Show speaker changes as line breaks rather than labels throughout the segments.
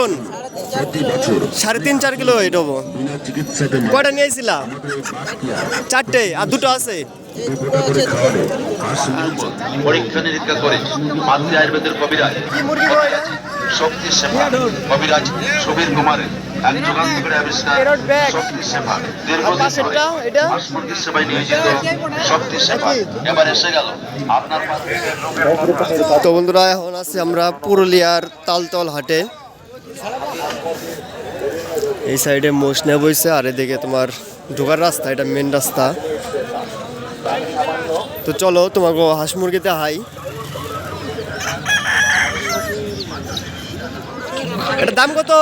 ওজন সাড়ে তিন চার কিলো এটা হব। কয়টা নিয়েছিলা? চারটে আর দুটো আছে?
দুপুরে করে খাওয়ানো হাঁস
পরীক্ষা নিরীক্ষা করে মাতৃ আয়ুর্বেদের কবিরাজ
কি মুরগি গো এটা
শক্তি সেবা কবিরাজ সুবীর কুমারের এক যুগান্তকারী আবিষ্কার শক্তি সেবা। দীর্ঘদিন ধরে
এটা?
সেবায় নিয়োজিত শক্তি সেবা। এবার এসে গেল আপনার
তো বন্ধুরা এখন আছি আমরা পুরুলিয়ার তালতল হাটে। এই সাইডে মোশনে বইছে, আর এদিকে তোমার ঢোকার রাস্তা, এটা মেন রাস্তা। তো চলো, তোমাকে হাঁস মুরগিতে হাই। এটার দাম কত?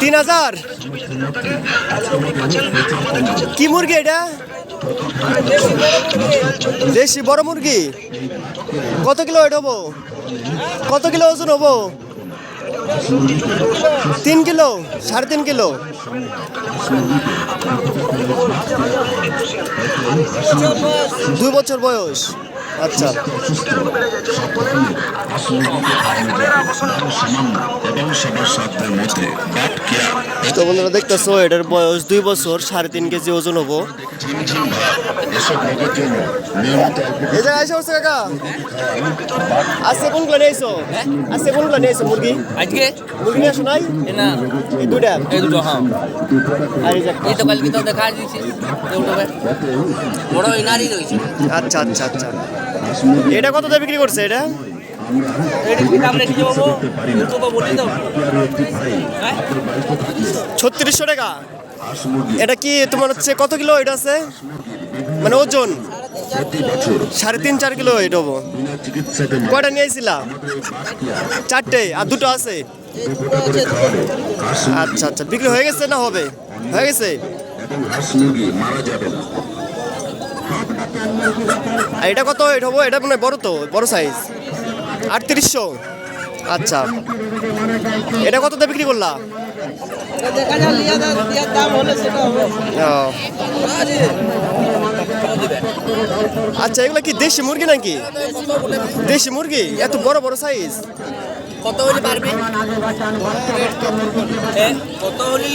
তিন হাজার। কি মুরগি এটা? দেশি, বড় মুরগি? কত কিলো ওয়েট হব? কত কিলো ওজন হব? তিন কিলো সাড়ে তিন কিলো। দুই বছর বয়স। আচ্ছা। তো বন্ধুরা দেখতেছো এটার বয়স দুই বছর সাড়ে তিন কেজি ওজন হব।
ঝিমঝিম ভাব এসব রোগের জন্য নিয়মিত অল্প
এই জায়গায় এসে বসছে কাকা আজকে কোনগুলো নিয়েছো আজকে কোনগুলো নিয়েছো মুরগি?
আজকে?
মুরগি নিয়ে নাই?
না।
এই দুটা
এই দুটো হ্যাঁ।
এই
তো কালকে তো দেখা দিয়েছি। বড় ইনারই রয়েছে।
আচ্ছা আচ্ছা আচ্ছা। এটা কত দিয়ে বিক্রি করছে এটা?
হ্যাঁ?
ছত্রিশশো টাকা। এটা কি তোমার হচ্ছে কত কিলো এটা আছে? মানে ওজন? সাড়ে তিন চার কিলো এটা হব। কয়টা নিয়েছিলা চারটে আর দুটো আছে? আচ্ছা আচ্ছা। বিক্রি হয়ে গেছে না হবে? হয়ে গেছে?
মারা যাবে না
আর এটা কত? এটা হব এটা মানে বড় তো বড় সাইজ আটত্রিশশো। আচ্ছা। এটা কত বিক্রি করলা?
দেখা যাক লিয়া লিয়ার দাম হলে সেটা হবে
ও, আচ্ছা এগুলো কি দেশি মুরগি নাকি? দেশি মুরগি? এত বড় বড় সাইজ
কত হলে পারবে? কত হলে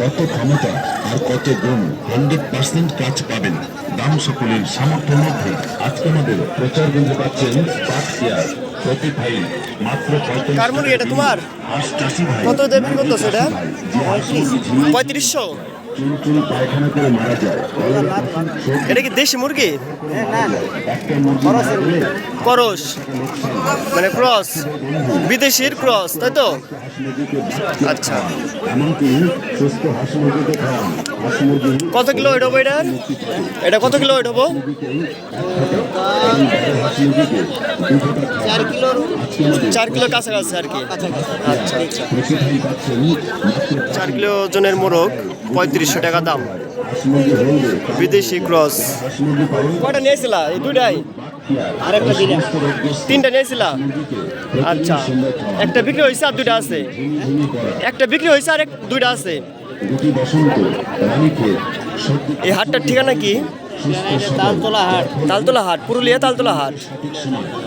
কত ক্ষমতা আর কত গুণ হান্ড্রেড পার্সেন্ট কাজ পাবেন। দাম সকলের সামর্থ্যের মধ্যে। আজকে আমাদের প্রচার বিন্দু পাচ্ছেন পাঁচ কেয়ার প্রতি ফাইল মাত্র পঁয়তাল্লিশ
কার এটা তোমার?
হাঁস চাষি
কত
সেটা?
পঁয়ত্রিশশো? এটা কি দেশি মুরগি? করস। মানে ক্রস। বিদেশির ক্রস তাই তো? আচ্ছা। কত কিলো ওয়েট হব এটার এটা কত কিলো ওয়েট হব
চার
কিলো। কাছাকাছি আর কি। আচ্ছা আচ্ছা। চার কিলো ওজনের মোরগ পঁয়ত্রিশশো টাকা দাম। বিদেশি ক্রস।
কটা
কয়টা নিয়েছিলা? এই দুটাই
আর একটা দিন।
তিনটা নিয়েছিলা? আচ্ছা। একটা বিক্রি হয়েছে আর দুটা আছে। একটা বিক্রি হয়েছে আর এক দুইটা আছে। এই হাটটার ঠিকানা কি?
তালতলা হাট।
তালতলা হাট পুরুলিয়া তালতলা হাট।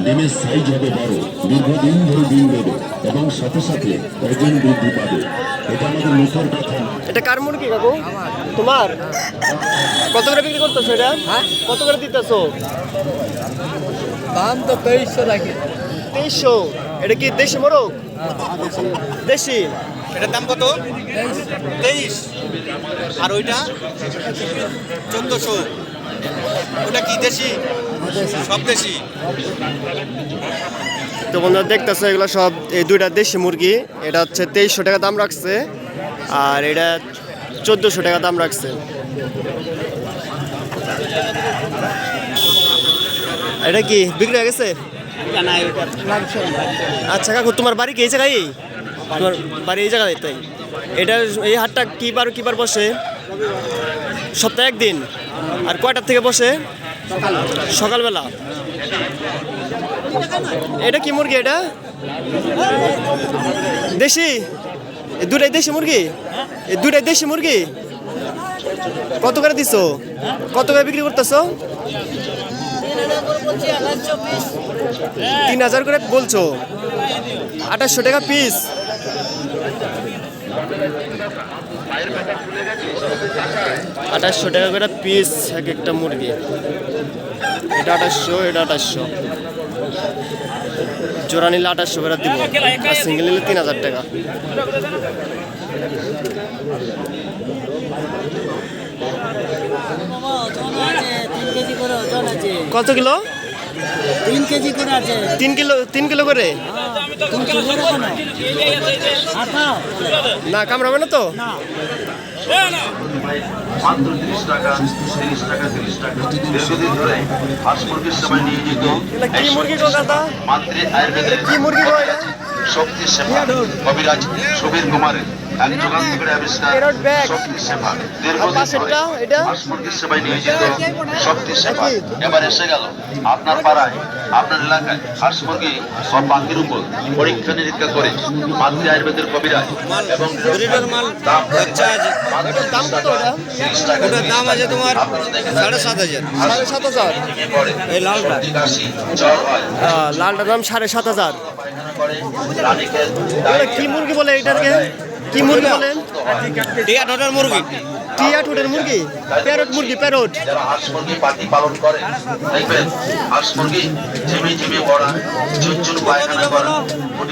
ডিমের সাইজ হবে বড় দীর্ঘদিন ধরে ডিম দেবে এবং সাথে সাথে ওজন বৃদ্ধি পাবে। এটা আমাদের মুখের কথা।
এটা কার মুরগি কাকু? তোমার? কত করে বিক্রি করতেছো এটা? কত করে দিতেছো?
দাম তো তেইশশো রাখি
তেইশশো? এটা কি দেশি মোরগ? দেশি।
এটার দাম কত? তেইশ। আর ওইটা? চোদ্দোশো। ওটা কি দেশি? সব দেশি?
তো বন্ধুরা দেখতেছো এগুলো সব এই দুইটা দেশি মুরগি। এটা হচ্ছে তেইশশো টাকা দাম রাখছে আর এটা চোদ্দোশো টাকা দাম রাখছে। এটা কি বিক্রি হয়ে গেছে? আচ্ছা কাকু তোমার বাড়ি কি এই জায়গায়? তোমার বাড়ি এই জায়গায় তাই? এটা এই হাটটা কি বার কি বার বসে? সপ্তাহে একদিন? আর কয়টার থেকে বসে? সকালবেলা। এটা কি মুরগি এটা? দেশি? দুটাই দেশি মুরগি? দুটাই দেশি মুরগি? কত করে দিছো? কত করে বিক্রি করতেছো? তিন হাজার করে বলছো। আঠাশশো টাকা পিস আঠাশশো টাকা করে পিস এক একটা মুরগি। এটা আঠাশশো এটা আঠাশশো। জোড়া নিলে আঠাশশো করে দিব আর সিঙ্গেল নিলে তিন হাজার টাকা। কত কিলো?
তিন কেজি করে আছে
তিন কিলো তিন কিলো করে? না কামড়াবে না তো?
মাত্র তিরিশ টাকা তিরিশ টাকা তিরিশ টাকা আয়ুর্বেদের কবিরাজ সুবীর কুমারের এক যুগান্তকারী আবিষ্কার শক্তি সেবা দীর্ঘদিন
এটা?
হাঁস সেবায় নিয়োজিত শক্তি সেবা এবার এসে গেল আপনার পাড়ায় আপনার এলাকায় বা পাখির উপর পরীক্ষা নিরীক্ষা করে মাতৃ আয়ুর্বেদের কবিরাজ এবং দাম
এটার দাম কত ওটা
ওটার দাম আছে তোমার সাড়ে সাত হাজার।
সাড়ে সাত হাজার?
এই লালটা।
কাশি জ্বর হয়।
আহ, লালটার দাম সাড়ে সাত হাজার। কি মুরগি বলে এটাকে কি মুরগি? বলেন
এই ঠোঁটের মুরগি।
টিয়া ঠোঁটের মুরগি প্যারট মুরগি প্যারট।
যারা হাঁস মুরগি পাখি পালন করে দেখবেন হাঁস মুরগি ঝিমি ঝিমি বড়া চুনচুন পায়খানা করে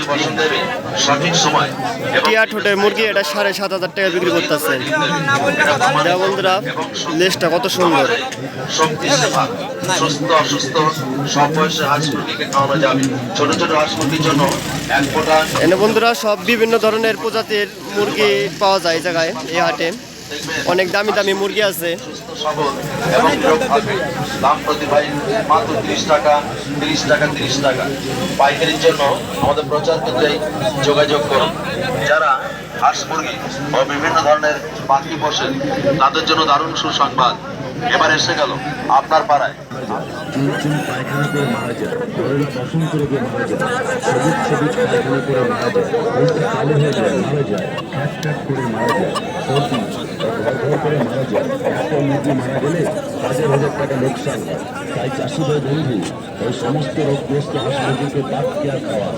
বসন দেবে সঠিক সময়।
টিয়া ঠোঁটের মুরগি এটা সাড়ে সাত হাজার টাকা বিক্রি করতেছেন দেখ বন্ধুরা লেজটা কত সুন্দর।
শক্তি সেবা সুস্থ অসুস্থ সব বয়সের হাঁস মুরগিকে খাওয়ানো যাবে। ছোট ছোট হাঁস মুরগির জন্য এক ফোঁটা
এনে বন্ধুরা সব বিভিন্ন ধরনের প্রজাতির মুরগি পাওয়া যায় জায়গায় এই হাটে। অনেক দামি দামি মুরগি আছে।
এবং দাম প্রতি মাত্র তিরিশ টাকা তিরিশ টাকা তিরিশ টাকা। পাইকারির জন্য আমাদের প্রচার কেন্দ্রে যোগাযোগ করুন। যারা হাঁস মুরগি ও বিভিন্ন ধরনের পাখি বসেন তাদের জন্য দারুণ সুসংবাদ। এবার এসে গেল, আপনার পাড়ায়।
করে মারা যায় করে মারা যায় করে মারা হয়ে যায় করে মারা যায় একটা তাই চাষি ভাই বন্ধু সমস্ত রোগগ্রস্ত হাঁস মুরগিকে খাওয়া